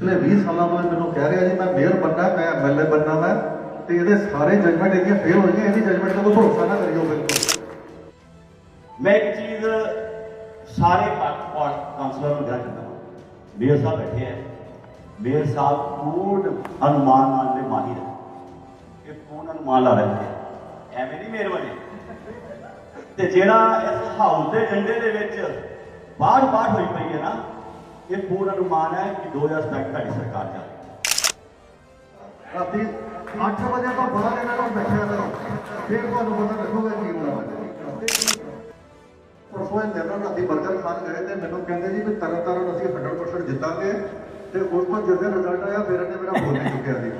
ਪਿਛਲੇ 20 ਸਾਲਾਂ ਤੋਂ ਮੈਨੂੰ ਕਹਿ ਰਿਹਾ ਜੀ, ਮੈਂ ਮੇਅਰ ਬੰਨਾ ਮੈਂ ਐਮਐਲਏ ਬੰਨਾ ਮੈਂ, ਤੇ ਇਹਦੇ ਸਾਰੇ ਜਜਮੈਂਟ ਇਹਦੀਆਂ ਫੇਲ ਹੋ ਗਈਆਂ ਇਹਦੀ ਜਜਮੈਂਟ ਤੇ ਕੋਈ ਭਰੋਸਾ ਨਾ ਕਰਿਓ ਬਿਲਕੁਲ। ਮੈਂ ਇੱਕ ਚੀਜ਼ ਸਾਰੇ ਕਾਉਂਸਲਰ ਨੂੰ ਕਹਿਣਾ ਚਾਹੁੰਦਾ ਮੇਅਰ ਸਾਹਿਬ ਬੈਠੇ ਹੈ ਮੇਅਰ ਸਾਹਿਬ ਪੂਰਨ ਅਨੁਮਾਨ ਨਾਲ ਦੇ ਮਾਹਿਰ ਹੈ ਇਹ ਪੂਰਨ ਅਨੁਮਾਨ ਲਾ ਰਹੇ ਹੈ ਐਵੇਂ ਨਹੀਂ ਮਿਹਰਬਾਨੀ ਬਣੇ। ਤੇ ਜਿਹੜਾ ਇਸ ਹਾਊਸ ਦੇ ਝੰਡੇ ਦੇ ਵਿੱਚ ਬਾੜ ਬਾੜ ਹੋਈ ਪਈ ਹੈ ਨਾ ਇਹ ਪੂਰਨ ਅਨੁਮਾਨ ਹੈ ਕਿ 2027 ਤੁਹਾਡੀ ਸਰਕਾਰ ਜਾਵੇ ਰਾਤੀ 8 ਵਜੇ ਤੋਂ ਬਾਅਦ ਇਹਨਾਂ ਨੂੰ ਬੈਠਿਆ ਕਰੋ। ਫਿਰ ਤੁਹਾਨੂੰ ਪਤਾ ਲੱਗੂਗਾ ਕੀ ਹੋਣਾ ਪਰਸੋਂ ਇਹ ਮੇਰੇ ਨਾਲ ਰਾਤੀ ਬਰਗਰ ਖਾਣ ਗਏ ਤੇ ਮੈਨੂੰ ਕਹਿੰਦੇ ਜੀ ਵੀ ਤਰਨ ਤਾਰਨ ਅਸੀਂ 100% ਜਿੱਤਾਂਗੇ ਤੇ ਉਸ ਤੋਂ ਜਿਸ ਦਿਨ ਰਿਜ਼ਲਟ ਆਇਆ ਫਿਰ ਇਹਨੇ ਮੇਰਾ ਨਹੀਂ ਚੁੱਕਿਆ ਜੀ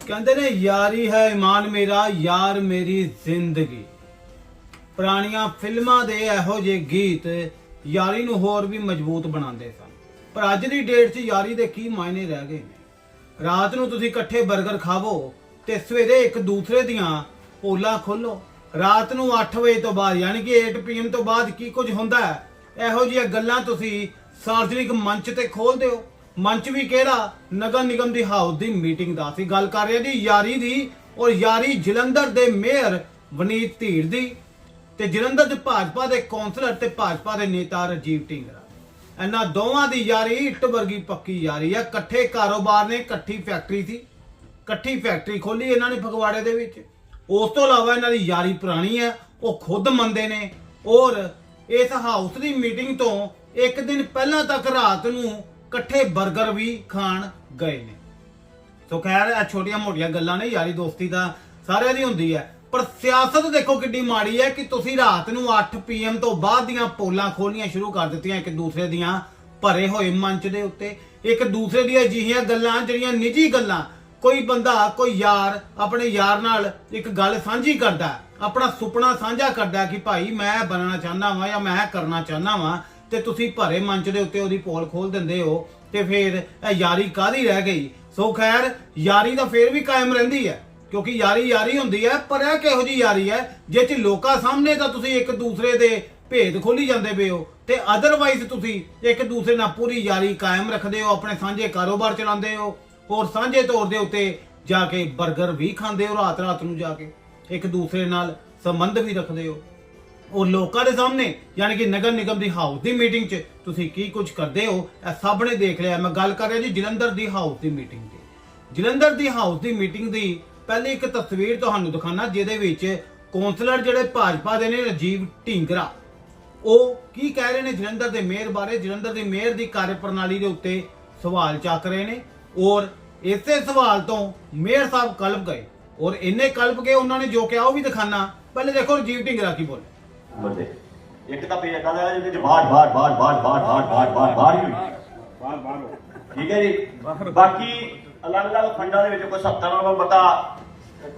ਕਹਿੰਦੇ ਨੇ ਯਾਰੀ ਹੈ ਇਮਾਨ ਮੇਰਾ ਯਾਰ ਮੇਰੀ ਜ਼ਿੰਦਗੀ। ਪੁਰਾਣੀਆਂ ਫਿਲਮਾਂ ਦੇ ਇਹੋ ਜਿਹੇ ਗੀਤ ਯਾਰੀ ਨੂੰ ਹੋਰ ਵੀ ਮਜ਼ਬੂਤ ਬਣਾਉਂਦੇ ਸਨ। ਪਰ ਅੱਜ ਦੀ ਡੇਟ 'ਚ ਯਾਰੀ ਦੇ ਕੀ ਮਾਇਨੇ ਰਹਿ ਗਏ ਨੇ? ਰਾਤ ਨੂੰ ਤੁਸੀਂ ਇਕੱਠੇ 버ਗਰ ਖਾਵੋ ਤੇ ਸਵੇਰੇ ਇੱਕ ਦੂਸਰੇ ਦੀਆਂ ਪੋਲਾਂ ਖੋਲੋ ਰਾਤ ਨੂੰ 8 ਵਜੇ ਤੋਂ ਬਾਅਦ, ਯਾਨੀ ਕਿ 8 ਪੀਐਮ ਤੋਂ ਬਾਅਦ ਕੀ ਕੁਝ ਹੁੰਦਾ ਹੈ? ਇਹੋ ਜਿਹੀਆਂ ਗੱਲਾਂ ਤੁਸੀਂ ਸਾਰਵਜਨਿਕ ਮੰਚ ਤੇ ਖੋਲਦੇ ਹੋ ਮੰਚ ਵੀ ਕਿਹੜਾ? ਨਗਰ ਨਿਗਮ ਦੀ ਹਾਊਸ ਦੀ ਮੀਟਿੰਗ ਦਾ। ਅਸੀਂ ਗੱਲ ਕਰ ਰਹੇ ਜੀ ਯਾਰੀ ਦੀ ਔਰ ਯਾਰੀ ਜਲੰਧਰ ਦੇ ਮੇਅਰ ਵਨੀਤ ਧੀਰ ਦੀ। ਤੇ ਜਲੰਧਰ ਦੇ ਭਾਜਪਾ ਦੇ ਕੌਂਸਲਰ ਤੇ ਭਾਜਪਾ ਦੇ ਨੇਤਾ ਰਜੀਵ ਢਿੰਗਰਾ। ਇਹਨਾਂ ਦੋਵਾਂ ਦੀ ਯਾਰੀ ਇੱਟ ਵਰਗੀ ਪੱਕੀ ਯਾਰੀ ਹੈ ਇਕੱਠੇ ਕਾਰੋਬਾਰ ਨੇ, ਇਕੱਠੀ ਫੈਕਟਰੀ ਸੀ। ਇਕੱਠੀ ਫੈਕਟਰੀ ਖੋਲੀ ਇਹਨਾਂ ਨੇ ਫਗਵਾੜੇ ਦੇ ਵਿੱਚ। ਉਸ ਤੋਂ ਇਲਾਵਾ ਇਹਨਾਂ ਦੀ ਯਾਰੀ ਪੁਰਾਣੀ ਹੈ ਉਹ ਖੁਦ ਮੰਨਦੇ ਨੇ। ਔਰ ਇਸ ਹਾਊਸ ਦੀ ਮੀਟਿੰਗ ਤੋਂ ਇੱਕ ਦਿਨ ਪਹਿਲਾਂ ਤੱਕ ਰਾਤ ਨੂੰ ਇਕੱਠੇ 버ਗਰ ਵੀ ਖਾਣ ਗਏ ਨੇ। ਸੋ ਖੈਰ, ਇਹ ਛੋਟੀਆਂ ਮੋਟੀਆਂ ਗੱਲਾਂ ਨੇ। ਯਾਰੀ ਦੋਸਤੀ ਦਾ ਸਾਰਿਆਂ ਦੀ ਹੁੰਦੀ ਹੈ ਪਰ ਸਿਆਸਤ ਦੇਖੋ ਕਿੱਡੀ ਮਾੜੀ ਹੈ ਕਿ ਤੁਸੀਂ ਰਾਤ ਨੂੰ 8 ਪੀਐਮ ਤੋਂ ਬਾਅਦ ਦੀਆਂ ਪੋਲਾਂ ਖੋਲਣੀਆਂ ਸ਼ੁਰੂ ਕਰ ਦਿੱਤੀਆਂ ਇੱਕ ਦੂਸਰੇ ਦੀਆਂ ਭਰੇ ਹੋਏ ਮੰਚ ਦੇ ਉੱਤੇ। ਇੱਕ ਦੂਸਰੇ ਦੀਆਂ ਅਜਿਹੀਆਂ ਗੱਲਾਂ, ਜਿਹੜੀਆਂ ਨਿੱਜੀ ਗੱਲਾਂ। ਕੋਈ ਬੰਦਾ, ਕੋਈ ਯਾਰ ਆਪਣੇ ਯਾਰ ਨਾਲ ਇੱਕ ਗੱਲ ਸਾਂਝੀ ਕਰਦਾ ਆਪਣਾ ਸੁਪਨਾ ਸਾਂਝਾ ਕਰਦਾ ਕਿ ਭਾਈ ਮੈਂ ਬਣਨਾ ਚਾਹੁੰਦਾ ਵਾਂ ਜਾਂ ਮੈਂ ਕਰਨਾ ਚਾਹੁੰਦਾ ਵਾਂ ਤੇ ਤੁਸੀਂ ਭਰੇ ਮੰਚ ਦੇ ਉੱਤੇ ਉਹਦੀ ਪੋਲ ਖੋਲ ਦਿੰਦੇ ਹੋ ਤੇ ਫਿਰ ਇਹ ਯਾਰੀ ਕਾਦੀ ਰਹਿ ਗਈ? ਸੋ ਖੈਰ, ਯਾਰੀ ਤਾਂ ਫੇਰ ਵੀ ਕਾਇਮ ਰਹਿੰਦੀ ਹੈ। ਕਿਉਂਕਿ ਯਾਰੀ ਯਾਰੀ ਹੁੰਦੀ ਹੈ, ਪਰ ਇਹ ਕਿਹੋ ਜੀ ਯਾਰੀ ਹੈ? ਜੇ ਚ ਲੋਕਾਂ ਸਾਹਮਣੇ ਤਾਂ ਤੁਸੀਂ ਇੱਕ ਦੂਸਰੇ ਦੇ ਭੇਦ ਖੋਲੀ ਜਾਂਦੇ ਪਏ ਹੋ ਤੇ ਅਦਰਵਾਈਜ਼ ਤੁਸੀਂ ਇੱਕ ਦੂਸਰੇ ਨਾਲ ਪੂਰੀ ਯਾਰੀ ਕਾਇਮ ਰੱਖਦੇ ਹੋ, ਆਪਣੇ ਸਾਂਝੇ ਕਾਰੋਬਾਰ ਚਲਾਉਂਦੇ ਹੋ ਔਰ ਸਾਂਝੇ ਤੌਰ ਦੇ ਉੱਤੇ ਜਾ ਕੇ 버ਗਰ ਵੀ ਖਾਂਦੇ ਹੋ ਰਾਤ ਰਾਤ ਨੂੰ ਜਾ ਕੇ, ਇੱਕ ਦੂਸਰੇ ਨਾਲ ਸੰਬੰਧ ਵੀ ਰੱਖਦੇ ਹੋ। ਔਰ ਲੋਕਾਂ ਦੇ ਸਾਹਮਣੇ, ਯਾਨੀ ਕਿ ਨਗਰ ਨਿਗਮ ਦੀ ਹਾਊਸ ਦੀ ਮੀਟਿੰਗ 'ਚ ਤੁਸੀਂ ਕੀ ਕੁਝ ਕਰਦੇ ਹੋ, ਇਹ ਸਭ ਨੇ ਦੇਖ ਲਿਆ। ਮੈਂ ਗੱਲ ਕਰ ਰਿਹਾ ਜੀ ਜਲੰਧਰ ਦੀ ਹਾਊਸ ਦੀ ਮੀਟਿੰਗ ਦੀ ਜਲੰਧਰ ਦੀ ਹਾਊਸ ਦੀ ਮੀਟਿੰਗ ਦੀ ਪਹਿਲੀ ਇੱਕ ਤਸਵੀਰ ਤੁਹਾਨੂੰ ਦਿਖਾਣਾ ਜਿਹਦੇ ਵਿੱਚ ਕੌਂਸਲਰ ਜਿਹੜੇ ਭਾਜਪਾ ਦੇ ਨੇ ਰਾਜੀਵ ਢਿੰਗਰਾ। ਉਹ ਕੀ ਕਹਿ ਰਹੇ ਨੇ ਜਲੰਧਰ ਦੇ ਮੇਅਰ ਬਾਰੇ? ਜਲੰਧਰ ਦੇ ਮੇਅਰ ਦੀ ਕਾਰਜਪ੍ਰਣਾਲੀ ਦੇ ਉੱਤੇ ਸਵਾਲ ਚੱਕ ਰਹੇ ਨੇ ਔਰ ਇਸੇ ਸਵਾਲ ਤੋਂ ਮੇਅਰ ਸਾਹਿਬ ਕਲਪ ਗਏ ਔਰ ਇੰਨੇ ਕਲਪ ਗਏ ਉਹਨਾਂ ਨੇ ਜੋ ਕਿਹਾ ਉਹ ਵੀ ਦਿਖਾਣਾ ਪਹਿਲੇ ਦੇਖੋ ਰਾਜੀਵ ਢਿੰਗਰਾ ਕੀ ਬੋਲੇ। ਬੰਦੇ ਇੱਕ ਤਾਂ ਪੇਜ ਏਦਾਂ ਦਾ ਹੈ ਜਿਹਦੇ ਚ ਬਾੜ ਬਾੜ ਬਾੜ ਬਾੜ ਬਾੜ ਬਾੜ ਬਾੜ ਬਾੜ ਬਾੜ ਹੀ ਹੋਈ। ਬਾਹਰ ਬਾਹਰ ਹੋ। ਠੀਕ ਹੈ ਜੀ। ਬਾਕੀ ਅਲੱਗ-ਅਲੱਗ ਫੰਡਾਂ ਦੇ ਵਿੱਚ ਕੋਈ 70 ਨੂੰ ਪਤਾ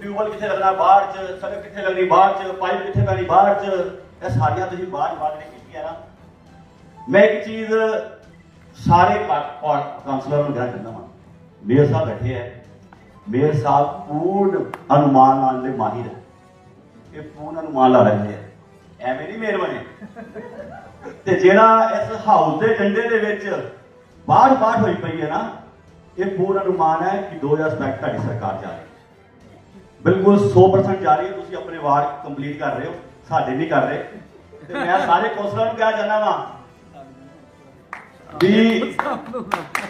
ਟਿਊਬਲ ਕਿੱਥੇ ਲੱਗਣਾ ਬਾਹਰ ਚ, ਸੜਕ ਕਿੱਥੇ ਲੱਗਣੀ ਬਾਹਰ ਚ, ਪਾਈਪ ਕਿੱਥੇ ਪੈਣੀ ਬਾਹਰ ਚ, ਇਹ ਸਾਰੀਆਂ ਤੁਸੀਂ ਬਾਹਰ ਬਾਹਰ ਨੇ ਕੀਤੀਆਂ ਨਾ। ਮੈਂ ਇੱਕ ਚੀਜ਼ ਸਾਰੇ ਕਾਉਂਸਲਰ ਨੂੰ ਕਹਿਣਾ ਚਾਹੁੰਦਾ ਹਾਂ ਮੇਅਰ ਸਾਹਿਬ ਬੈਠੇ ਹੈ ਮੇਅਰ ਸਾਹਿਬ ਪੂਰਨ ਅਨੁਮਾਨ ਲਾਉਣ ਦੇ ਮਾਹਿਰ ਹੈ ਇਹ ਪੂਰਨ ਅਨੁਮਾਨ ਲਾ ਰਹੇ ਹੈ ਐਵੇਂ ਨਹੀਂ ਮੇਅਰ ਬਣੇ। ਤੇ ਜਿਹੜਾ ਇਸ ਹਾਊਸ ਦੇ ਝੰਡੇ ਦੇ ਵਿੱਚ ਬਾੜ ਬਾੜ ਹੋਈ ਪਈ ਹੈ ਨਾ ਇਹ ਪੂਰਨ ਅਨੁਮਾਨ ਹੈ ਕਿ 2027 ਤੁਹਾਡੀ ਸਰਕਾਰ ਜਾ ਰਹੀ ਬਿਲਕੁਲ 100% ਜਾ ਰਹੀ ਹੈ। ਤੁਸੀਂ ਆਪਣੇ ਵਾਰ ਕੰਪਲੀਟ ਕਰ ਰਹੇ ਹੋ। ਸਾਡੇ ਨਹੀਂ ਕਰ ਰਹੇ। ਤੇ ਮੈਂ ਸਾਰੇ ਕੌਂਸਲਰ ਨੂੰ ਕਹਿਣਾ ਚਾਹੁੰਦਾ ਵਾ ਵੀ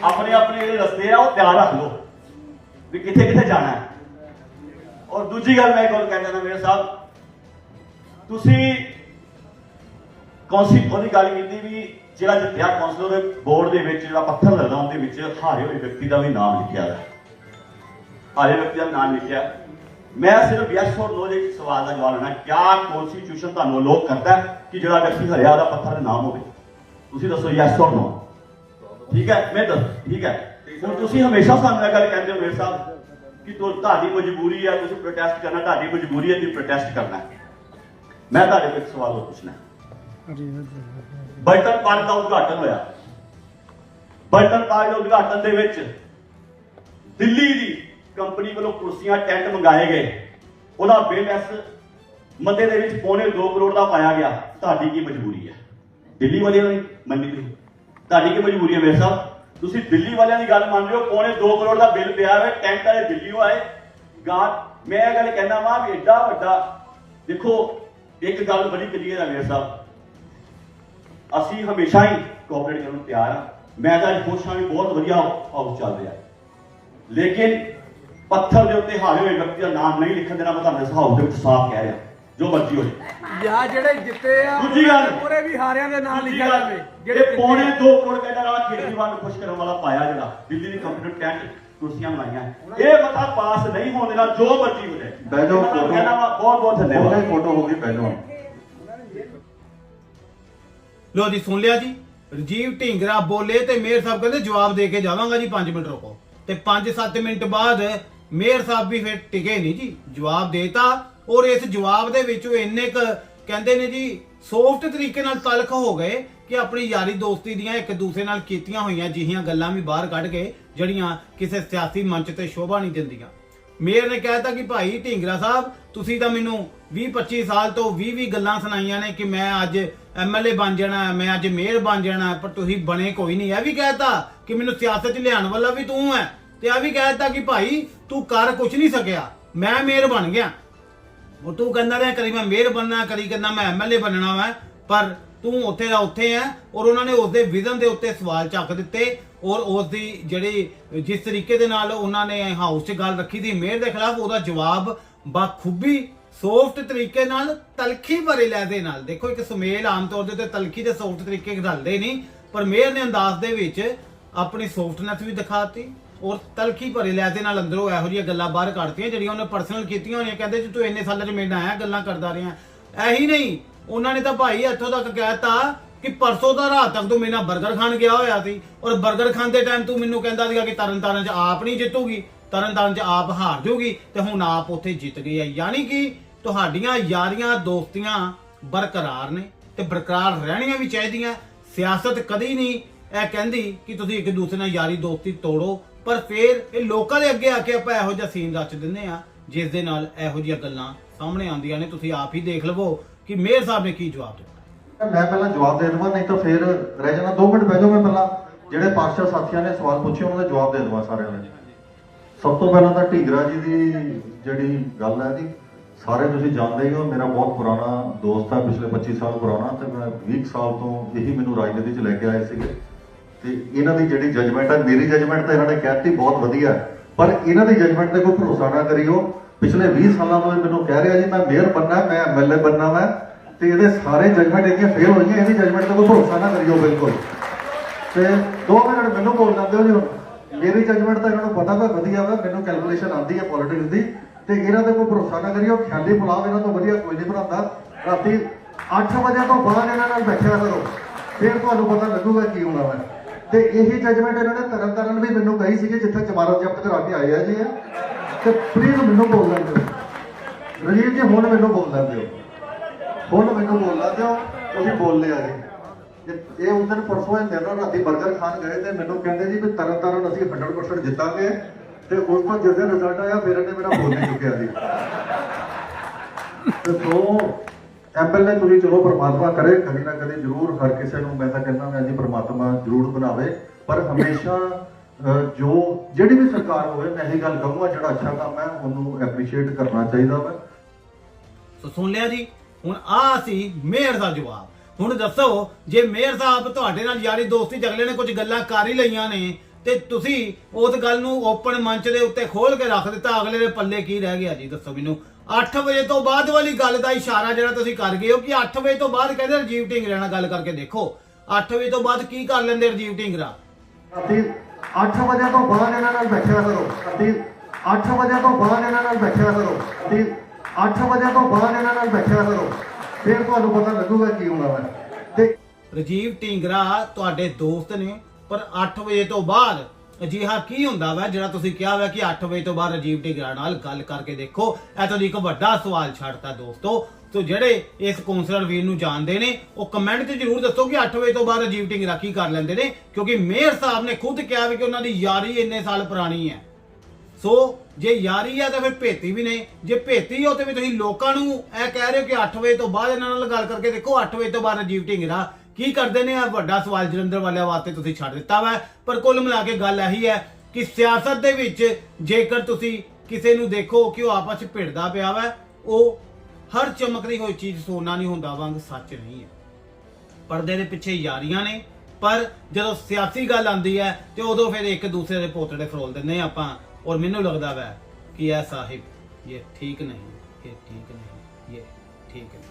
ਆਪਣੇ ਆਪਣੇ ਜਿਹੜੇ ਰਸਤੇ ਆ, ਉਹ ਤਿਆਰ ਰੱਖ ਲਓ। ਵੀ ਕਿੱਥੇ ਕਿੱਥੇ ਜਾਣਾ ਹੈ। ਔਰ ਦੂਜੀ ਗੱਲ ਮੈਂ ਇੱਕ ਹੋਰ ਕਹਿਣਾ ਚਾਹੁੰਦਾ ਮੇਰੇ ਸਾਹਿਬ, ਤੁਸੀਂ ਕੌਂਸਲ ਉਹਦੀ ਗੱਲ ਕੀਤੀ ਵੀ ਜਿਹੜਾ ਜਿੱਤਿਆ ਕੌਂਸਲਰ ਦੇ ਬੋਰਡ ਦੇ ਵਿੱਚ, ਜਿਹੜਾ ਪੱਥਰ ਲੱਗਦਾ ਉਹਦੇ ਵਿੱਚ ਹਾਰੇ ਹੋਏ ਵਿਅਕਤੀ ਦਾ ਵੀ ਨਾਮ ਲਿਖਿਆ ਹੈ ਹਾਰੇ ਵਿਅਕਤੀ ਦਾ ਨਾਮ ਲਿਖਿਆ। ਮੈਂ ਸਿਰਫ ਯੈਸ ਔਰ ਨੋ ਦੇ ਇੱਕ ਸਵਾਲ ਦਾ ਜਵਾਬ ਲੈਣਾ, ਕਿਆ ਕਨਸਟੀਟਿਊਸ਼ਨ ਤੁਹਾਨੂੰ ਅਲੋਕ ਕਰਦਾ ਕਿ ਜਿਹੜਾ ਵਿਅਕਤੀ ਹਰਿਆ ਉਹਦਾ ਪੱਥਰ ਦਾ ਨਾਮ ਹੋਵੇ? ਤੁਸੀਂ ਦੱਸੋ ਯੈਸ ਔਰ ਨੋ ਠੀਕ ਹੈ? ਮੈਂ ਦੱਸ, ਠੀਕ ਹੈ? ਹੁਣ ਤੁਸੀਂ ਹਮੇਸ਼ਾ ਸਾਨੂੰ ਇਹ ਗੱਲ ਕਹਿੰਦੇ ਹੋ ਮੇਰ ਸਾਹਿਬ ਕਿ ਤੁਹਾਡੀ ਮਜਬੂਰੀ ਹੈ, ਤੁਸੀਂ ਪ੍ਰੋਟੈਸਟ ਕਰਨਾ, ਤੁਹਾਡੀ ਮਜਬੂਰੀ ਹੈ, ਤੁਸੀਂ ਪ੍ਰੋਟੈਸਟ ਕਰਨਾ ਮੈਂ ਤੁਹਾਡੇ ਕੋਲ ਇੱਕ ਸਵਾਲ ਹੋਰ ਪੁੱਛਣਾ ਬਲਟਨ ਪਾਰਕ ਦਾ ਉਦਘਾਟਨ ਹੋਇਆ। ਬਲਟਨ ਪਾਰਕ ਦੇ ਉਦਘਾਟਨ ਦੇ ਵਿੱਚ ਦਿੱਲੀ ਦੀ ਕੰਪਨੀ ਵੱਲੋਂ ਕੁਰਸੀਆਂ, ਟੈਂਟ ਮੰਗਾਏ ਗਏ। ਉਹਦਾ ਬਿੱਲ ਇਸ ਮੰਦੇ ਦੇ ਵਿੱਚ ਪੌਣੇ 2 ਕਰੋੜ ਦਾ ਪਾਇਆ ਗਿਆ। ਤੁਹਾਡੀ ਕੀ ਮਜਬੂਰੀ ਹੈ? ਦਿੱਲੀ ਵਾਲਿਆਂ ਨੇ ਮੰਨੀ ਤੁਸੀਂ। ਤੁਹਾਡੀ ਕੀ ਮਜਬੂਰੀ ਹੈ ਮੇਰੇ ਸਾਹਿਬ? ਤੁਸੀਂ ਦਿੱਲੀ ਵਾਲਿਆਂ ਦੀ ਗੱਲ ਮੰਨ ਲਿਓ ਪੌਣੇ 2 ਕਰੋੜ ਦਾ ਬਿੱਲ ਪਿਆ ਹੋਇਆ, ਟੈਂਟ ਵਾਲੇ ਦਿੱਲੀੋਂ ਆਏ। ਗਾਂ ਮੈਂ ਇਹ ਗੱਲ ਕਹਿੰਦਾ ਵਾਂ ਵੀ ਐਡਾ ਵੱਡਾ, ਦੇਖੋ, ਇੱਕ ਗੱਲ ਬੜੀ ਕਲੀਅਰ ਹੈ ਮੇਰੇ ਸਾਹਿਬ। ਅਸੀਂ ਹਮੇਸ਼ਾ ਹੀ ਕੋਆਪਰੇਟ ਕਰਨ ਨੂੰ ਤਿਆਰ ਹਾਂ ਮੈਂ ਤਾਂ ਅੱਜ ਖੁਸ਼ ਹਾਂ ਵੀ ਬਹੁਤ ਵਧੀਆ ਹਾਊਸ ਚੱਲ ਰਿਹਾ। ਲੇਕਿਨ ਪੱਥਰ ਦੇ ਉੱਤੇ ਹਾਰੇ ਹੋਏ ਵਿਅਕਤੀ ਦਾ ਨਾਮ ਨਹੀਂ ਲਿਖਣ ਦੇਣਾ ਮੈਂ ਤੁਹਾਨੂੰ ਹਾਊਸ ਦੇ ਵਿੱਚ ਸਾਫ਼ ਕਹਿ ਰਿਹਾ। ਜੋ ਮਰਜ਼ੀ ਹੋ ਜਾਏ। ਜਾਂ ਜਿਹੜੇ ਜਿੱਤੇ ਆ ਦੂਜੀ ਗੱਲ। ਪੂਰੇ ਵੀ ਹਾਰਿਆਂ ਦੇ ਨਾਂ ਦੂਜੀ ਲਿਖਿਆ ਜਾਵੇ। ਜਿਹੜੇ ਪੌਣੇ 2 ਕਰੋੜ ਕਹਿੰਦਾ ਵਾਲਾ ਕੇਜਰੀਵਾਲ ਨੂੰ ਖੁਸ਼ ਕਰਨ ਵਾਲਾ ਪਾਇਆ ਜਿਹੜਾ ਦਿੱਲੀ ਦੀ ਕੰਪਿਊਟਰ ਟੈਂਟ ਕੁਰਸੀਆਂ ਬਣਾਈਆਂ। ਇਹ ਮਤਾ ਪਾਸ ਨਹੀਂ ਹੋਣ ਦੇਣਾ ਜੋ ਮਰਜ਼ੀ ਹੋ ਜਾਏ। ਬਹਿ ਜਾਓ, ਮੈਂ ਤੁਹਾਨੂੰ ਫੋਟੋ। ਬਹੁਤ ਬਹੁਤ ਧੰਨਵਾਦ। ਫੋਟੋ ਹੋ ਗਈ ਪਹਿਲਾਂ ਲੋ ਜੀ ਸੁਣ ਲਿਆ ਜੀ। ਰਜੀਵ ਢਿੰਗਰਾ ਬੋਲੇ ਤੇ ਮੇਅਰ ਸਾਹਿਬ ਕਹਿੰਦੇ ਜਵਾਬ ਦੇ ਕੇ ਜਾਵਾਂਗਾ ਜੀ 5 ਮਿੰਟ ਰੁਕੋ। ਤੇ 5-7 ਮਿੰਟ ਬਾਅਦ ਮੇਅਰ ਸਾਹਿਬ ਵੀ ਫਿਰ ਟਿਕੇ ਨਹੀਂ ਜੀ। ਜਵਾਬ ਦੇਤਾ ਔਰ ਇਸ ਜਵਾਬ ਦੇ ਵਿੱਚ ਉਹ ਇੰਨੇ ਕ ਕਹਿੰਦੇ ਨੇ ਜੀ ਸੌਫਟ ਤਰੀਕੇ ਨਾਲ ਤਲਖ ਹੋ ਗਏ ਕਿ ਆਪਣੀ ਯਾਰੀ ਦੋਸਤੀ ਦੀਆਂ ਇੱਕ ਦੂਸਰੇ ਨਾਲ ਕੀਤੀਆਂ ਹੋਈਆਂ ਜਿਹੀਆਂ ਗੱਲਾਂ ਵੀ ਬਾਹਰ ਕੱਢ ਕੇ ਜਿਹੜੀਆਂ ਕਿਸੇ ਸਿਆਸੀ ਮੰਚ ਤੇ ਸ਼ੋਭਾ ਨਹੀਂ ਦਿੰਦੀਆਂ। ਮੇਅਰ ਨੇ ਕਹਿਤਾ ਕਿ ਭਾਈ ਢਿੰਗਰਾ ਸਾਹਿਬ, ਤੁਸੀਂ ਤਾਂ ਮੈਨੂੰ 20 25 ਸਾਲ ਤੋਂ 20 20 ਗੱਲਾਂ ਸੁਣਾਈਆਂ ਨੇ ਕਿ ਮੈਂ ਅੱਜ ਐਮਐਲਏ ਬਣ ਜਾਣਾ, ਮੈਂ ਅੱਜ ਮੇਅਰ ਬਣ ਜਾਣਾ, ਪਰ ਤੁਸੀਂ ਬਣੇ ਕੋਈ ਨਹੀਂ। ਇਹ ਵੀ ਕਹਿਤਾ ਕਿ ਮੈਨੂੰ ਸਿਆਸਤ 'ਚ ਲਿਆਉਣ ਵਾਲਾ ਵੀ ਤੂੰ ਹੈ ਤੇ ਇਹ ਵੀ ਕਹਿਤਾ ਕਿ ਭਾਈ ਤੂੰ ਕਰ ਕੁਝ ਨਹੀਂ ਸਕਿਆ। ਮੈਂ ਮੇਅਰ ਬਣ ਗਿਆ। ਉਹ ਤੂੰ ਕਹਿੰਦਾ ਰਿਹਾ ਕਰੀ ਮੈਂ ਮੇਅਰ ਬਣਨਾ ਕਰੀ ਕਹਿੰਦਾ ਮੈਂ ਐਮਐਲਏ ਬਣਨਾ ਵਾ, ਪਰ ਤੂੰ ਉੱਥੇ ਦਾ ਉੱਥੇ ਹੈ ਔਰ ਉਹਨਾਂ ਨੇ ਉਸ ਦੇ ਵਿਜ਼ਨ ਦੇ ਉੱਤੇ ਸਵਾਲ ਚੱਕ ਦਿੱਤੇ। ਔਰ ਉਸ ਦੀ ਜਿਹੜੀ, ਜਿਸ ਤਰੀਕੇ ਦੇ ਨਾਲ ਉਹਨਾਂ ਨੇ ਹਾਊਸ 'ਚ ਗੱਲ ਰੱਖੀ ਸੀ ਮੇਅਰ ਦੇ ਖਿਲਾਫ ਉਹਦਾ ਜਵਾਬ ਬਖੂਬੀ ਸੌਫਟ ਤਰੀਕੇ ਨਾਲ ਤਲਖੀ ਭਰੇ ਲੈ ਨਾਲ। ਦੇਖੋ, ਇੱਕ ਸੁਮੇਲ ਆਮ ਤੌਰ ਦੇ ਉੱਤੇ ਤਲਖੀ ਤੇ ਸੌਫਟ ਤਰੀਕੇ ਰਲਦੇ ਨਹੀਂ, ਪਰ ਮੇਅਰ ਨੇ ਅੰਦਾਜ਼ ਦੇ ਵਿੱਚ ਆਪਣੀ ਸੌਫਟਨੈਸ ਵੀ ਦਿਖਾਤੀ ਔਰ ਤਲਖੀ ਭਰੇ ਲੈ ਦੇ ਨਾਲ ਅੰਦਰੋਂ ਇਹੋ ਜਿਹੀਆਂ ਗੱਲਾਂ ਬਾਹਰ ਕੱਢਤੀਆਂ, ਜਿਹੜੀਆਂ ਉਹਨੇ ਪਰਸਨਲ ਕੀਤੀਆਂ ਹੋਈਆਂ ਕਹਿੰਦੇ ਜੀ, ਤੂੰ ਇੰਨੇ ਸਾਲਾਂ 'ਚ ਮੇਰੇ ਨਾਲ ਆਇਆ ਗੱਲਾਂ ਕਰਦਾ ਰਿਹਾ। ਐਹੀ ਨਹੀਂ, ਉਹਨਾਂ ਨੇ ਤਾਂ ਭਾਈ ਇੱਥੋਂ ਤੱਕ ਕਹਿਤਾ ਕਿ ਪਰਸੋਂ ਦਾ ਰਾਤ ਤੱਕ ਤੂੰ ਮੇਰੇ ਨਾਲ 버ਗਰ ਖਾਣ ਗਿਆ ਹੋਇਆ ਸੀ ਔਰ 버ਗਰ ਖਾਂਦੇ ਟਾਈਮ ਤੂੰ ਮੈਨੂੰ ਕਹਿੰਦਾ ਸੀਗਾ ਕਿ ਤਰਨ ਤਾਰਨ 'ਚ ਆਪ ਨਹੀਂ ਜਿੱਤੂਗੀ ਤਰਨ ਤਾਰਨ 'ਚ ਆਪ ਹਾਰ ਜਾਊਗੀ ਤੇ ਹੁਣ ਆਪ ਉੱਥੇ ਜਿੱਤ ਗਈ ਹੈ। ਯਾਨੀ ਕਿ ਤੁਹਾਡੀਆਂ ਯਾਰੀਆਂ, ਦੋਸਤੀਆਂ ਬਰਕਰਾਰ ਨੇ ਤੇ ਬਰਕਰਾਰ ਰਹਿਣੀਆਂ ਵੀ ਚਾਹੀਦੀਆਂ। ਸਿਆਸਤ ਕਦੀ ਨਹੀਂ ਇਹ ਕਹਿੰਦੀ ਕਿ ਤੁਸੀਂ ਇੱਕ ਦੂਸਰੇ ਨਾਲ ਯਾਰੀ, ਦੋਸਤੀ ਤੋੜੋ, ਪਰ ਫਿਰ ਇਹ ਲੋਕਾਂ ਦੇ ਅੱਗੇ ਆ ਕੇ ਆਪਾਂ ਇਹੋ ਜਿਹਾ ਸੀਨ ਰਚ ਦਿੰਦੇ ਆ ਜਿਸ ਦੇ ਨਾਲ ਇਹੋ ਜਿਹੀਆਂ ਗੱਲਾਂ ਸਾਹਮਣੇ ਆਉਂਦੀਆਂ ਨੇ। ਤੁਸੀਂ ਆਪ ਹੀ ਦੇਖ ਲਵੋ ਕਿ ਮੇਅਰ ਸਾਹਿਬ ਨੇ ਕੀ ਜਵਾਬ ਦਿੱਤਾ। ਮੈਂ ਪਹਿਲਾਂ ਜਵਾਬ ਦੇ ਦੇਵਾਂ, ਨਹੀਂ ਤਾਂ ਫਿਰ ਰਹਿ ਜਾਣਾ। 2 ਮਿੰਟ ਬਹਿ ਜਾਓ ਮੈਂ ਪਹਿਲਾਂ। ਜਿਹੜੇ ਪਾਰਸ਼ਲ ਸਾਥੀਆਂ ਨੇ ਸਵਾਲ ਪੁੱਛੇ, ਉਹਨਾਂ ਦਾ ਜਵਾਬ ਦੇ ਦੇਵਾਂ ਸਾਰਿਆਂ ਦੇ ਸਭ ਤੋਂ ਪਹਿਲਾਂ ਤਾਂ ਢੀਗਰਾ ਜੀ ਦੀ ਜਿਹੜੀ ਗੱਲ ਹੈ ਜੀ, ਸਾਰੇ ਤੁਸੀਂ ਜਾਣਦੇ ਹੀ ਹੋ, ਮੇਰਾ ਬਹੁਤ ਪੁਰਾਣਾ ਦੋਸਤ ਹੈ, ਪਿਛਲੇ 25 ਸਾਲ ਪੁਰਾਣਾ ਤੇ ਮੈਂ 20 ਸਾਲ ਤੋਂ ਇਹੀ ਮੈਨੂੰ ਰਾਜਨੀਤੀ 'ਚ ਲੈ ਕੇ ਆਏ ਸੀਗੇ। ਤੇ ਇਹਨਾਂ ਦੀ ਜਿਹੜੀ ਜਜਮੈਂਟ ਹੈ, ਮੇਰੀ ਜਜਮੈਂਟ ਤਾਂ ਇਹਨਾਂ ਨੇ ਕਹਿਤੀ ਬਹੁਤ ਵਧੀਆ ਪਰ ਇਹਨਾਂ ਦੀ ਜਜਮੈਂਟ ਤੇ ਕੋਈ ਭਰੋਸਾ ਨਾ ਕਰਿਓ। ਪਿਛਲੇ 20 ਸਾਲਾਂ ਤੋਂ ਇਹ ਮੈਨੂੰ ਕਹਿ ਰਿਹਾ ਜੀ, ਮੈਂ ਮੇਅਰ ਬੰਨਾ ਮੈਂ ਐਮਐਲਏ ਬੰਨਾ ਮੈਂ। ਤੇ ਇਹਦੇ ਸਾਰੇ ਜਜਮੈਂਟ ਇਹਦੀਆਂ ਫੇਲ ਹੋਈਆਂ ਇਹਦੀ ਜਜਮੈਂਟ ਤੇ ਕੋਈ ਭਰੋਸਾ ਨਾ ਕਰਿਓ ਬਿਲਕੁਲ। ਤੇ 2 ਮਿੰਟ ਮੈਨੂੰ ਬੋਲ ਦਿੰਦੇ ਹੋ ਜੀ ਹੁਣ। ਮੇਰੀ ਜਜਮੈਂਟ ਤਾਂ ਇਹਨਾਂ ਨੂੰ ਪਤਾ ਵਾ ਵਧੀਆ ਵਾ, ਮੈਨੂੰ ਕੈਲਕੂਲੇਸ਼ਨ ਆਉਂਦੀ ਹੈ ਪੋਲਿਟਿਕਸ ਦੀ। ਤੇ ਇਹਨਾਂ ਤੇ ਕੋਈ ਭਰੋਸਾ ਨਾ ਕਰਿਓ, ਖਿਆਲੀ ਪੁਲਾਵ ਇਹਨਾਂ ਤੋਂ ਵਧੀਆ ਕੋਈ ਨਹੀਂ ਬਣਾਉਂਦਾ। ਰਾਤੀ 8 ਵਜੇ ਤੋਂ ਬਾਅਦ ਇਹਨਾਂ ਨਾਲ ਬੈਠਿਆ ਕਰੋ। ਫਿਰ ਤੁਹਾਨੂੰ ਪਤਾ ਲੱਗੂਗਾ ਕੀ ਹੋਣਾ ਵਾ। ਤੇ ਇਹੀ ਜਜਮੈਂਟ ਇਹਨਾਂ ਨੇ ਤਰਨ ਤਾਰਨ ਵੀ ਮੈਨੂੰ ਕਹੀ ਸੀਗੀ, ਜਿੱਥੇ ਜਮਾਨਤ ਜ਼ਬਤ ਕਰਾ ਕੇ ਆਏ ਆ ਜੀ ਇਹ। ਤੇ ਪਲੀਜ਼ ਮੈਨੂੰ ਬੋਲ ਲੈਂਦੇ ਦਿਓ ਰਜੀਵ ਜੀ, ਹੁਣ ਮੈਨੂੰ ਬੋਲ ਲੈਣ ਹੋ। ਹੁਣ ਮੈਨੂੰ ਬੋਲ ਲੈਣ ਦਿਓ ਤੁਸੀਂ ਬੋਲ ਲਿਆ ਜੀ ਇਹ- ਉਸ ਦਿਨ ਪਰਸੋਂ ਮੇਰੇ ਨਾਲ ਰਾਤੀ 버ਗਰ ਖਾਣ ਗਏ ਤੇ ਮੈਨੂੰ ਕਹਿੰਦੇ ਜੀ ਵੀ ਤਰਨ ਤਾਰਨ ਅਸੀਂ 100% ਜਿੱਤਾਂਗੇ ਤੇ ਉਸ ਤੋਂ ਜਦੋਂ ਰਿਜ਼ਲਟ ਆਇਆ, ਫਿਰ ਇਹਨੇ ਮੇਰਾ ਬੋਲ ਨਹੀਂ ਚੁੱਕਿਆ ਜੀ ਤੇ ਸੋ ਐਮਐਲਏ ਤੁਸੀਂ ਚਲੋ ਪ੍ਰਮਾਤਮਾ ਕਰੇ, ਕਦੇ ਨਾ ਕਦੇ ਜ਼ਰੂਰ ਹਰ ਕਿਸੇ ਨੂੰ ਮੈਂ ਤਾਂ ਕਹਿੰਦਾ ਮੈਂ ਜੀ ਪ੍ਰਮਾਤਮਾ ਜ਼ਰੂਰ ਬਣਾਵੇ, ਪਰ ਹਮੇਸ਼ਾ ਜੋ ਜਿਹੜੀ ਵੀ ਸਰਕਾਰ ਹੋਵੇ, ਮੈਂ ਇਹ ਗੱਲ ਕਹੂੰਗਾ, ਜਿਹੜਾ ਅੱਛਾ ਕੰਮ ਹੈ, ਉਹਨੂੰ ਐਪਰੀਸ਼ੀਏਟ ਕਰਨਾ ਚਾਹੀਦਾ ਵਾ। ਸੋ ਸੁਣ ਲਿਆ ਜੀ। ਹੁਣ ਆ ਸੀ ਮੇਅਰ ਦਾ ਜਵਾਬ। ਹੁਣ ਦੱਸੋ, ਜੇ ਮੇਅਰ ਸਾਹਿਬ ਤੁਹਾਡੇ ਨਾਲ ਯਾਰੀ ਦੋਸਤੀ ਚ ਨੇ ਕੁਝ ਗੱਲਾਂ ਕਰ ਹੀ ਲਈਆਂ ਨੇ, ਤੇ ਤੁਸੀਂ ਉਸ ਗੱਲ ਨੂੰ ਓਪਨ ਮੰਚ ਦੇ ਉੱਤੇ ਖੋਲ ਕੇ ਰੱਖ ਦਿੱਤਾ, ਅਗਲੇ ਦੇ ਪੱਲੇ ਕੀ ਰਹਿ ਗਿਆ ਜੀ? ਦੱਸੋ ਮੈਨੂੰ। 8 ਵਜੇ ਤੋਂ ਬਾਅਦ ਵਾਲੀ ਗੱਲ ਦਾ ਇਸ਼ਾਰਾ ਜਿਹੜਾ ਤੁਸੀਂ ਕਰ ਗਏ ਹੋ ਕਿ 8 ਵਜੇ ਤੋਂ ਬਾਅਦ ਕਹਿੰਦੇ ਰਜੀਵ ਢਿੰਗਰਾ ਨਾਲ ਗੱਲ ਕਰਕੇ ਦੇਖੋ। 8 ਵਜੇ ਤੋਂ ਬਾਅਦ ਕੀ ਕਰ ਲੈਂਦੇ ਰਜੀਵ ਢਿੰਗਰਾ ਰਾਤੀ 8 ਵਜੇ ਤੋਂ ਬਾਅਦ ਇਹਨਾਂ ਨਾਲ ਬੈਠਿਆ ਕਰੋ। ਰਾਤੀ 8 ਵਜੇ ਤੋਂ ਬਾਅਦ ਇਹਨਾਂ ਨਾਲ ਬੈਠਿਆ ਕਰੋ। ਰਾਤੀ 8 ਵਜੇ ਤੋਂ ਬਾਅਦ ਇਹਨਾਂ ਨਾਲ ਬੈਠਿਆ ਕਰੋ। ਫਿਰ ਤੁਹਾਨੂੰ ਪਤਾ ਲੱਗੂਗਾ ਕੀ ਹੋਣਾ ਵਾ। ਤੇ ਰਜੀਵ ਢਿੰਗਰਾ ਤੁਹਾਡੇ ਦੋਸਤ ਨੇ, ਪਰ 8 ਵਜੇ ਤੋਂ ਬਾਅਦ ਅਜਿਹਾ ਕੀ ਹੁੰਦਾ ਵਾ ਜਿਹੜਾ ਤੁਸੀਂ ਕਿਹਾ ਵਾ ਕਿ 8 ਵਜੇ ਤੋਂ ਬਾਅਦ ਰਜੀਵ ਢਿੰਗਰਾ ਨਾਲ ਗੱਲ ਕਰਕੇ ਦੇਖੋ। ਇਹ ਤਾਂ ਇੱਕ ਵੱਡਾ ਸਵਾਲ ਛੱਡਤਾ ਦੋਸਤੋ। ਸੋ ਜਿਹੜੇ ਇਸ ਕੌਂਸਲਰ ਵੀਰ ਨੂੰ ਜਾਣਦੇ ਨੇ, ਉਹ ਕਮੈਂਟ 'ਚ ਜਰੂਰ ਦੱਸੋ ਕਿ 8 ਵਜੇ ਤੋਂ ਬਾਅਦ ਰਜੀਵ ਢਿੰਗਰਾ ਕੀ ਕਰ ਲੈਂਦੇ ਨੇ, ਕਿਉਂਕਿ ਮੇਅਰ ਸਾਹਿਬ ਨੇ ਖੁਦ ਕਿਹਾ ਵੀ ਕਿ ਉਹਨਾਂ ਦੀ ਯਾਰੀ ਇੰਨੇ ਸਾਲ ਪੁਰਾਣੀ ਹੈ। ਸੋ ਜੇ ਯਾਰੀ ਆ ਤਾਂ ਫਿਰ ਭੇਤੀ ਵੀ ਨਹੀਂ ਜੇ ਭੇਤੀ ਹੋ ਤੇ ਵੀ ਤੁਸੀਂ ਲੋਕਾਂ ਨੂੰ ਇਹ ਕਹਿ ਰਹੇ ਹੋ ਕਿ 8 ਵਜੇ ਤੋਂ ਬਾਅਦ ਇਹਨਾਂ ਨਾਲ ਗੱਲ ਕਰਕੇ ਦੇਖੋ 8 ਵਜੇ ਤੋਂ ਬਾਅਦ ਰਜੀਵ ਢਿੰਗਰਾ ਕੀ ਕਰਦੇ ਨੇ? ਇਹ ਵੱਡਾ ਸਵਾਲ ਜਲੰਧਰ ਵਾਲਿਆਂ ਵਾਸਤੇ ਤੁਸੀਂ ਛੱਡ ਦਿੱਤਾ ਵਾ। ਪਰ ਕੁੱਲ ਮਿਲਾ ਕੇ ਗੱਲ ਇਹੀ ਹੈ ਕਿ ਸਿਆਸਤ ਦੇ ਵਿੱਚ ਜੇਕਰ ਤੁਸੀਂ ਕਿਸੇ ਨੂੰ ਦੇਖੋ ਕਿ ਉਹ ਆਪਸ ਵਿੱਚ ਭਿੜਦਾ ਪਿਆ ਵਾ, ਉਹ ਹਰ ਚਮਕਦੀ ਹੋਈ ਚੀਜ਼ ਸੋਨਾ ਨਹੀਂ ਹੁੰਦਾ, ਵਾਂਗ ਸੱਚ ਨਹੀਂ ਹੈ। ਪਰਦੇ ਦੇ ਪਿੱਛੇ ਯਾਰੀਆਂ ਨੇ, ਪਰ ਜਦੋਂ ਸਿਆਸੀ ਗੱਲ ਆਉਂਦੀ ਹੈ ਤੇ ਉਦੋਂ ਫਿਰ ਇੱਕ ਦੂਸਰੇ ਦੇ ਪੋਤੜੇ ਫਰੋਲ ਦਿੰਦੇ ਹਾਂ ਆਪਾਂ। ਔਰ ਮੈਨੂੰ ਲੱਗਦਾ ਵੈ ਕਿ ਇਹ ਸਾਹਿਬ, ਇਹ ਠੀਕ ਨਹੀਂ, ਇਹ ਠੀਕ ਨਹੀਂ, ਇਹ ਠੀਕ ਨਹੀਂ।